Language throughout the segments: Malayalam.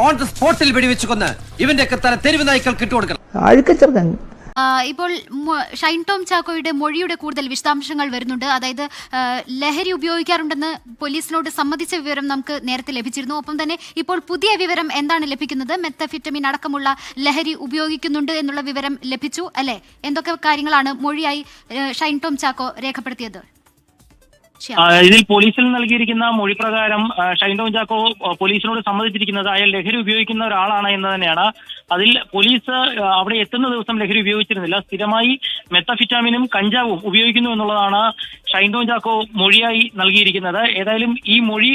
അത് സ്പോട്ടിൽ വെടിവെച്ച് കൊന്ന് ഇവന്റെ ഒക്കെ തല തെരുവ് നായ്ക്കൾക്ക് ഇട്ടുകൊടുക്കണം അഴുക്കച്ചെറുക്കൻ. ആ, ഇപ്പോൾ ഷൈൻ ടോം ചാക്കോയുടെ മൊഴിയുടെ കൂടുതൽ വിശദാംശങ്ങൾ വരുന്നുണ്ട്. അതായത് ലഹരി ഉപയോഗിക്കാറുണ്ടെന്ന് പോലീസിനോട് സമ്മതിച്ച വിവരം നമുക്ക് നേരത്തെ ലഭിച്ചിരുന്നു. ഒപ്പം തന്നെ ഇപ്പോൾ പുതിയ വിവരം എന്താണ് ലഭിക്കുന്നത്? മെത്തഫിറ്റമിൻ അടക്കമുള്ള ലഹരി ഉപയോഗിക്കുന്നുണ്ട് എന്നുള്ള വിവരം ലഭിച്ചു അല്ലെ? എന്തൊക്കെ കാര്യങ്ങളാണ് മൊഴിയായി ഷൈൻ ടോം ചാക്കോ രേഖപ്പെടുത്തിയത്? ഇതിൽ പോലീസിൽ നൽകിയിരിക്കുന്ന മൊഴി പ്രകാരം ഷൈൻ ടോം ചാക്കോ പോലീസിനോട് സമ്മതിച്ചിരിക്കുന്നത് അയാൾ ലഹരി ഉപയോഗിക്കുന്ന ഒരാളാണ് എന്ന് തന്നെയാണ്. അതിൽ പോലീസ് അവിടെ എത്തുന്ന ദിവസം ലഹരി ഉപയോഗിച്ചിരുന്നില്ല. സ്ഥിരമായി മെത്തഫിറ്റാമിനും കഞ്ചാവും ഉപയോഗിക്കുന്നു എന്നുള്ളതാണ് ഷൈൻ ടോം ചാക്കോ മൊഴിയായി നൽകിയിരിക്കുന്നത്. ഏതായാലും ഈ മൊഴി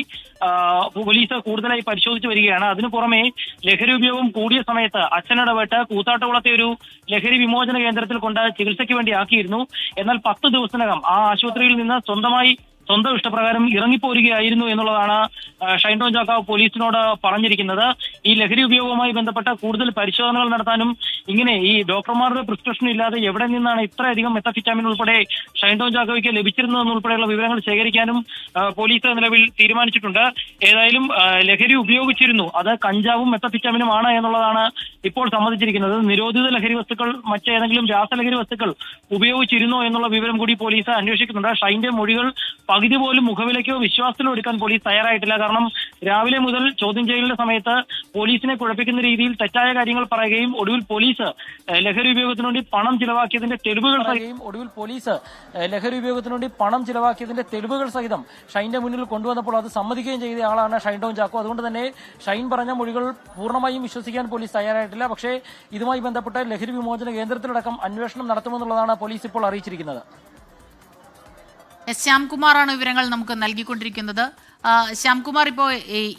പോലീസ് കൂടുതലായി പരിശോധിച്ചു വരികയാണ്. അതിനു പുറമെ ലഹരി ഉപയോഗം കൂടിയ സമയത്ത് അച്ഛനിടപെട്ട് കൂത്താട്ടകുളത്തെ ഒരു ലഹരി വിമോചന കേന്ദ്രത്തിൽ കൊണ്ട് ചികിത്സയ്ക്ക് വേണ്ടി ആക്കിയിരുന്നു. എന്നാൽ പത്ത് ദിവസത്തിനകം ആ ആശുപത്രിയിൽ നിന്ന് സ്വന്തമായി സ്വന്തം ഇഷ്ടപ്രകാരം ഇറങ്ങിപ്പോരുകയായിരുന്നു എന്നുള്ളതാണ് ഷൈൻ ടോം പോലീസിനോട് പറഞ്ഞിരിക്കുന്നത്. ഈ ലഹരി ഉപയോഗവുമായി ബന്ധപ്പെട്ട കൂടുതൽ പരിശോധനകൾ നടത്താനും ഇങ്ങനെ ഈ ഡോക്ടർമാരുടെ പ്രിസ്ക്രിപ്ഷൻ ഇല്ലാതെ എവിടെ നിന്നാണ് ഇത്രയധികം മെത്തഫിറ്റാമിൻ ഉൾപ്പെടെ ഷൈൻ ടോം ചാക്കോയ്ക്ക് ലഭിച്ചിരുന്നതെന്നുൾപ്പെടെയുള്ള വിവരങ്ങൾ ശേഖരിക്കാനും പോലീസ് നിലവിൽ തീരുമാനിച്ചിട്ടുണ്ട്. ഏതായാലും ലഹരി ഉപയോഗിച്ചിരുന്നു. അത് കഞ്ചാവും മെത്തഫിറ്റാമിനും ആണ് എന്നുള്ളതാണ് ഇപ്പോൾ സമ്മതിച്ചിരിക്കുന്നത് നിരോധിത ലഹരി വസ്തുക്കൾ മറ്റേതെങ്കിലും രാസലഹരി വസ്തുക്കൾ ഉപയോഗിച്ചിരുന്നോ എന്നുള്ള വിവരം കൂടി പോലീസ് അന്വേഷിക്കുന്നുണ്ട്. ഷൈന്റെ മൊഴികൾ പകുതി പോലും മുഖവിലയ്ക്കോ വിശ്വാസത്തിലോ എടുക്കാൻ പോലീസ് തയ്യാറായിട്ടില്ല. കാരണം രാവിലെ മുതൽ ചോദ്യം ചെയ്യലിന്റെ സമയത്ത് പോലീസിനെ കുഴപ്പിക്കുന്ന രീതിയിൽ തെറ്റായ കാര്യങ്ങൾ പറയുകയും ഒടുവിൽ പോലീസ് ലഹരി ഉപയോഗത്തിനു വേണ്ടി പണം ചിലവാക്കിയതിന്റെ തെളിവുകൾ സഹിതം ഒടുവിൽ പോലീസ് ലഹരി ഉപയോഗത്തിനു വേണ്ടി പണം ചിലവാക്കിയതിന്റെ തെളിവുകൾ സഹിതം ഷൈന്റെ മുന്നിൽ കൊണ്ടുവന്നപ്പോൾ അത് സമ്മതിക്കുകയും ചെയ്ത ആളാണ് ഷൈൻ ടോൺ ചാക്കോ. അതുകൊണ്ട് തന്നെ ഷൈൻ പറഞ്ഞ മൊഴികൾ പൂർണമായും വിശ്വസിക്കാൻ പോലീസ് തയ്യാറായിട്ടില്ല. പക്ഷേ ഇതുമായി ബന്ധപ്പെട്ട് ലഹരി വിമോചന കേന്ദ്രത്തിലടക്കം അന്വേഷണം നടത്തുമെന്നുള്ളതാണ് പോലീസ് ഇപ്പോൾ അറിയിച്ചിരിക്കുന്നത്. എസ് ശ്യാംകുമാറാണ് വിവരങ്ങൾ നമുക്ക് നൽകിക്കൊണ്ടിരിക്കുന്നത് ശ്യാംകുമാർ ഇപ്പോൾ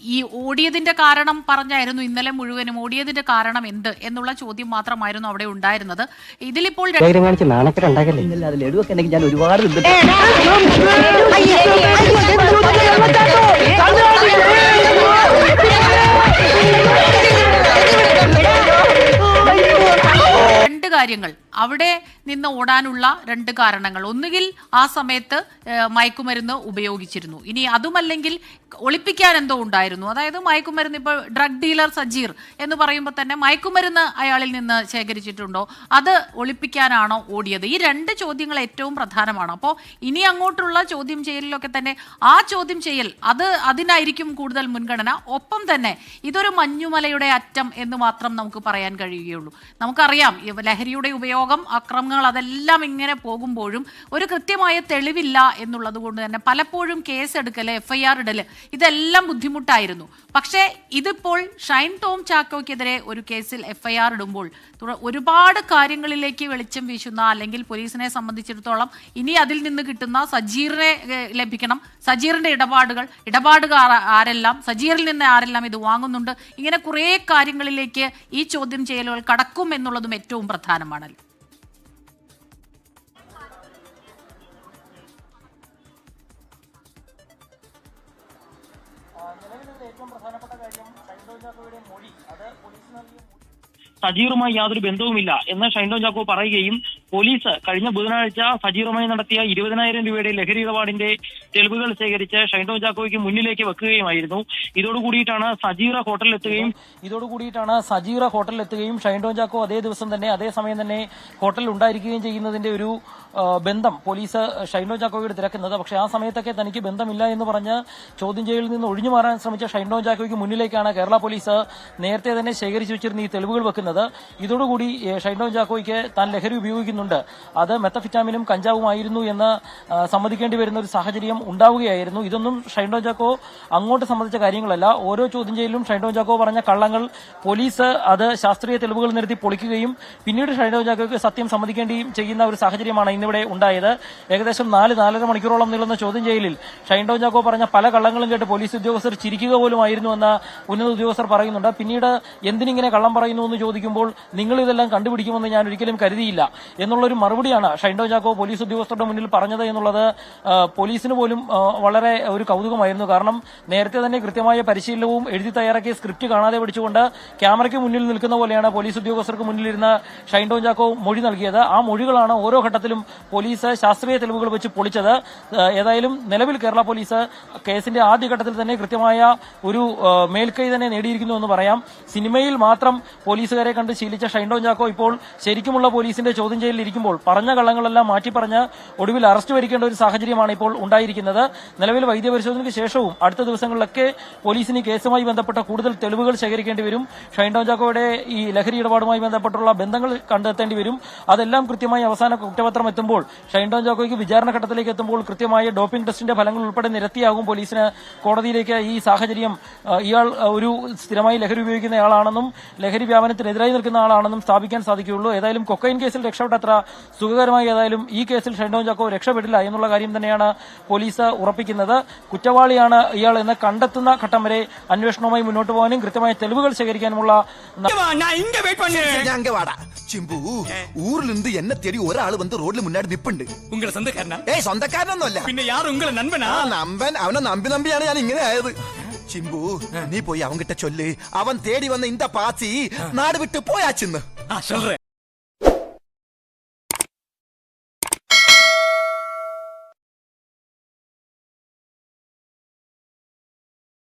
ഈ ഓടിയതിന്റെ കാരണം പറഞ്ഞായിരുന്നു ഇന്നലെ മുഴുവനും ഓടിയതിന്റെ കാരണം എന്ത് എന്നുള്ള ചോദ്യം മാത്രമായിരുന്നു അവിടെ ഉണ്ടായിരുന്നത് ഇതിലിപ്പോൾ രണ്ട് കാര്യങ്ങൾ അവിടെ നിന്ന് ഓടാനുള്ള രണ്ട് കാരണങ്ങൾ. ഒന്നുകിൽ ആ സമയത്ത് മയക്കുമരുന്ന് ഉപയോഗിച്ചിരുന്നു. ഇനി അതുമല്ലെങ്കിൽ ഒളിപ്പിക്കാൻ എന്തോ ഉണ്ടായിരുന്നു. അതായത് മയക്കുമരുന്ന് ഇപ്പോൾ ഡ്രഗ് ഡീലർ സജീർ എന്ന് പറയുമ്പോൾ തന്നെ മയക്കുമരുന്ന് അയാളിൽ നിന്ന് ശേഖരിച്ചിട്ടുണ്ടോ? അത് ഒളിപ്പിക്കാനാണോ ഓടിയത്? ഈ രണ്ട് ചോദ്യങ്ങൾ ഏറ്റവും പ്രധാനമാണ്. അപ്പോൾ ഇനി അങ്ങോട്ടുള്ള ചോദ്യം ചെയ്യലിലൊക്കെ തന്നെ ആ ചോദ്യം ചെയ്യൽ അത് അതിനായിരിക്കും കൂടുതൽ മുൻഗണന. ഒപ്പം തന്നെ ഇതൊരു മഞ്ഞുമലയുടെ അറ്റം എന്ന് മാത്രം നമുക്ക് പറയാൻ കഴിയുകയുള്ളൂ. നമുക്കറിയാം ലഹരിയുടെ ഉപയോഗം അക്രമങ്ങൾ അതെല്ലാം ഇങ്ങനെ പോകുമ്പോഴും ഒരു കൃത്യമായ തെളിവില്ല എന്നുള്ളത് കൊണ്ട് തന്നെ പലപ്പോഴും കേസ് എടുക്കൽ എഫ് ഐ ആർ ഇടൽ ഇതെല്ലാം ബുദ്ധിമുട്ടായിരുന്നു. പക്ഷേ ഇതിപ്പോൾ ഷൈൻ ടോം ചാക്കോയ്ക്കെതിരെ ഒരു കേസിൽ എഫ്ഐആർ ഇടുമ്പോൾ ഒരുപാട് കാര്യങ്ങളിലേക്ക് വെളിച്ചം വീശുന്ന അല്ലെങ്കിൽ പോലീസിനെ സംബന്ധിച്ചിടത്തോളം ഇനി അതിൽ നിന്ന് കിട്ടുന്ന സജീറിനെ ലഭിക്കണം. സജീറിന്റെ ഇടപാടുകൾ ഇടപാടുകാർ ആരെല്ലാം സജീറിൽ നിന്ന് ആരെല്ലാം ഇത് വാങ്ങുന്നുണ്ട്? ഇങ്ങനെ കുറേ കാര്യങ്ങളിലേക്ക് ഈ ചോദ്യം ചെയ്യലുകൾ കടക്കും എന്നുള്ളതും ഏറ്റവും പ്രധാനമാണല്ലോ. സജീറുമായി യാതൊരു ബന്ധവുമില്ല എന്ന് ഷൈൻഡോ ചാക്കോ പറയുകയും പോലീസ് കഴിഞ്ഞ ബുധനാഴ്ച സജീറുമായി നടത്തിയ ഇരുപതിനായിരം രൂപയുടെ ലഹരി ഇടപാടിന്റെ തെളിവുകൾ ശേഖരിച്ച് ഷൈൻഡോ ചാക്കോയ്ക്ക് മുന്നിലേക്ക് വെക്കുകയുമായിരുന്നു. ഇതോടുകൂടിയിട്ടാണ് സജീറ ഹോട്ടലിലെത്തുകയും ഇതോടുകൂടിയിട്ടാണ് സജീറ ഹോട്ടലിൽ എത്തുകയും ഷൈൻ ചാക്കോ അതേ ദിവസം തന്നെ അതേ സമയം തന്നെ ഹോട്ടലിൽ ഉണ്ടായിരിക്കുകയും ചെയ്യുന്നതിന്റെ ഒരു ബന്ധം പോലീസ് ഷൈൻഡോ ചാക്കോയോട് തിരക്കുന്നത്. പക്ഷെ ആ സമയത്തൊക്കെ തനിക്ക് ബന്ധമില്ല എന്ന് പറഞ്ഞ് ചോദ്യം ചെയ്യലിൽ നിന്ന് ഒഴിഞ്ഞു മാറാൻ ശ്രമിച്ച ഷൈൻഡോ ചാക്കോയ്ക്ക് മുന്നിലേക്കാണ് കേരള പോലീസ് നേരത്തെ തന്നെ ശേഖരിച്ചു വെച്ചിരുന്ന ഈ തെളിവുകൾ വെക്കുന്നത്. ഇതോടുകൂടി ഷൈൻഡോ ചാക്കോയ്ക്ക് താൻ ലഹരി ഉപയോഗിക്കുന്നുണ്ട് അത് മെത്തഫിറ്റാമിനും കഞ്ചാവുമായിരുന്നു എന്ന് സമ്മതിക്കേണ്ടി വരുന്ന ഒരു സാഹചര്യം ഉണ്ടാവുകയായിരുന്നു. ഇതൊന്നും ഷൈൻഡോ ചാക്കോ അങ്ങോട്ട് സംബന്ധിച്ച കാര്യങ്ങളല്ല. ഓരോ ചോദ്യം ചെയ്യലിലും ഷൈൻഡോ ചാക്കോ പറഞ്ഞ കള്ളങ്ങൾ പോലീസ് അത് ശാസ്ത്രീയ തെളിവുകൾ നിരത്തി പൊളിക്കുകയും പിന്നീട് ഷൈൻഡോ ചാക്കോയ്ക്ക് സത്യം സമ്മതിക്കേണ്ടിയും ചെയ്യുന്ന ഒരു സാഹചര്യമാണ് ഇന്നിവിടെ ഉണ്ടായത്. ഏകദേശം നാല് നാലര മണിക്കൂറോളം നീളുന്ന ചോദ്യം ചെയ്യലിൽ ഷൈൻഡോ ചാക്കോ പറഞ്ഞ പല കള്ളങ്ങളും കേട്ട് പോലീസ് ഉദ്യോഗസ്ഥർ ചിരിക്കുക പോലുമായിരുന്നു എന്ന് ഉന്നത ഉദ്യോഗസ്ഥർ പറയുന്നുണ്ട്. പിന്നീട് എന്തിനിങ്ങനെ കള്ളം പറയുന്നു എന്ന് ചോദിക്കുമ്പോൾ നിങ്ങൾ ഇതെല്ലാം കണ്ടുപിടിക്കുമെന്ന് ഞാൻ ഒരിക്കലും കരുതിയില്ല. എന്നുള്ളൊരു മറുപടിയാണ് ഷൈൻഡോ ജാക്കോ പോലീസ് ഉദ്യോഗസ്ഥരുടെ മുന്നിൽ പറഞ്ഞത് എന്നുള്ളത് പോലീസിന് പോലും വളരെ ഒരു കൗതുകമായിരുന്നു. കാരണം നേരത്തെ തന്നെ കൃത്യമായ പരിശീലനവും എഴുതി തയ്യാറാക്കിയ സ്ക്രിപ്റ്റ് കാണാതെ പിടിച്ചുകൊണ്ട് ക്യാമറയ്ക്ക് മുന്നിൽ നിൽക്കുന്ന പോലെയാണ് പോലീസ് ഉദ്യോഗസ്ഥർക്ക് മുന്നിലിരുന്ന ഷൈൻഡോ ജാക്കോ മൊഴി നൽകിയത്. ആ മൊഴികളാണ് ഓരോ ഘട്ടത്തിലും പോലീസ് ശാസ്ത്രീയ തെളിവുകൾ വെച്ച് പൊളിച്ചത്. ഏതായാലും നിലവിൽ കേരള പോലീസ് കേസിന്റെ ആദ്യഘട്ടത്തിൽ തന്നെ കൃത്യമായ ഒരു മേൽക്കൈ തന്നെ നേടിയിരിക്കുന്നു എന്ന് പറയാം. സിനിമയിൽ മാത്രം പോലീസുകാരെ കണ്ട് ശീലിച്ച ഷൈൻഡോ ജാക്കോ ഇപ്പോൾ ശരിക്കുമുള്ള പോലീസിന്റെ ചോദ്യം ഇരിക്കുമ്പോൾ പറഞ്ഞ കള്ളങ്ങളെല്ലാം മാറ്റി പറഞ്ഞ് ഒടുവിൽ അറസ്റ്റ് വരിക്കേണ്ട ഒരു സാഹചര്യമാണ് ഇപ്പോൾ ഉണ്ടായിരിക്കുന്നത്. നിലവിൽ വൈദ്യപരിശോധനയ്ക്ക് ശേഷവും അടുത്ത ദിവസങ്ങളിലൊക്കെ പോലീസിന് കേസുമായി ബന്ധപ്പെട്ട കൂടുതൽ തെളിവുകൾ ശേഖരിക്കേണ്ടി വരും. ഷൈൻഡോ ജാക്കോയുടെ ഈ ലഹരി ഇടപാടുമായി ബന്ധപ്പെട്ടുള്ള ബന്ധങ്ങൾ കണ്ടെത്തേണ്ടി വരും. അതെല്ലാം കൃത്യമായി അവസാന കുറ്റപത്രം എത്തുമ്പോൾ ഷൈൻഡോ ജാക്കോയ്ക്ക് വിചാരണ ഘട്ടത്തിലേക്ക് എത്തുമ്പോൾ കൃത്യമായ ഡോപ്പിംഗ് ടെസ്റ്റിന്റെ ഫലങ്ങൾ ഉൾപ്പെടെ നിരത്തിയാകും പോലീസിന് കോടതിയിലേക്ക് ഈ സാഹചര്യം ഇയാൾ ഒരു സ്ഥിരമായി ലഹരി ഉപയോഗിക്കുന്ന ആളാണെന്നും ലഹരി വ്യാപനത്തിനെതിരായി നിൽക്കുന്ന ആളാണെന്നും സ്ഥാപിക്കാൻ സാധിക്കുകയുള്ളൂ. ഏതായാലും കൊക്കൈൻ കേസിൽ യാത്ര സുഖകരമായി ഏതായാലും ഈ കേസിൽ ഷെൻഡോൺ ചാക്കോ രക്ഷപ്പെടില്ല എന്നുള്ള കാര്യം തന്നെയാണ് പോലീസ് ഉറപ്പിക്കുന്നത്. കുറ്റവാളിയാണ് ഇയാൾ എന്ന് കണ്ടെത്തുന്ന ഘട്ടം വരെ അന്വേഷണവുമായി മുന്നോട്ട് പോകാനും കൃത്യമായ തെളിവുകൾ ശേഖരിക്കാനുമുള്ള சிம்பு ஊர்ல இருந்து என்ன ഞാൻ ഇങ്ങനെ ചിമ്പു നീ പോയി അവൻകിട്ട ചൊല്ല്. അവൻ തേടി വന്ന ഇന്ത പാത്തി നാട് വിട്ട് പോയാച്ചിന്ന് ആ